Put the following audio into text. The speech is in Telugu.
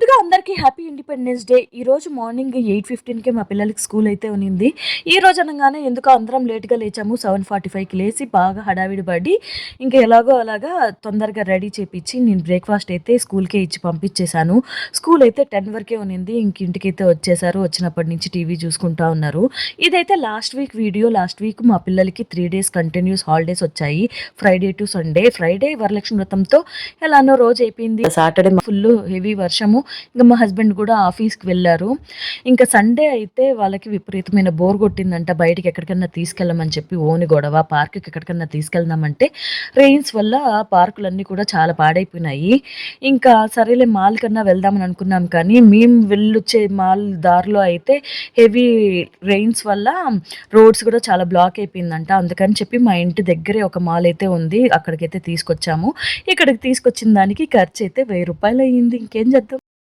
ముందుగా అందరికీ హ్యాపీ ఇండిపెండెన్స్ డే. ఈ రోజు మార్నింగ్ ఎయిట్ ఫిఫ్టీన్కి మా పిల్లలకి స్కూల్ అయితే ఉన్నింది ఈ రోజు అనగానే ఎందుకో అందరం లేట్గా లేచాము. సెవెన్ ఫార్టీ ఫైవ్కి లేచి బాగా హడావిడి పడి ఇంకా ఎలాగో అలాగా తొందరగా రెడీ చేపించి నేను బ్రేక్ఫాస్ట్ అయితే స్కూల్కే ఇచ్చి పంపించేశాను స్కూల్ అయితే టెన్ వరకే ఉన్నింది ఇంక ఇంటికైతే వచ్చేసారు. వచ్చినప్పటి నుంచి టీవీ చూసుకుంటా ఉన్నారు. ఇదైతే last week video. Last week మా పిల్లలకి త్రీ డేస్ కంటిన్యూస్ హాలిడేస్ వచ్చాయి. Friday to Sunday. Friday Varalakshmi వ్రతంతో ఎలానో రోజు అయిపోయింది సాటర్డే ఫుల్ హెవీ వర్షము. ఇంకా మా హస్బెండ్ కూడా ఆఫీస్కి వెళ్ళారు. ఇంకా సండే అయితే వాళ్ళకి విపరీతమైన బోర్ కొట్టిందంట బయటికి ఎక్కడికన్నా తీసుకెళ్ళమని చెప్పి ఓని గొడవ పార్క్కి ఎక్కడికన్నా తీసుకెళ్దామంటే రెయిన్స్ వల్ల పార్కులన్నీ కూడా చాలా పాడైపోయినాయి. ఇంకా సరేలే మాల్ కన్నా వెళ్దామని అనుకున్నాం కానీ మేము వెళ్ళొచ్చే మాల్ దారిలో అయితే హెవీ రెయిన్స్ వల్ల రోడ్స్ కూడా చాలా బ్లాక్ అయిపోయిందంట. అందుకని చెప్పి మా ఇంటి దగ్గరే ఒక మాల్ అయితే ఉంది అక్కడికైతే తీసుకొచ్చాము. ఇక్కడికి తీసుకొచ్చిన దానికి ఖర్చు అయితే వెయ్యి రూపాయలు అయ్యింది ఇంకేం చేద్దాం?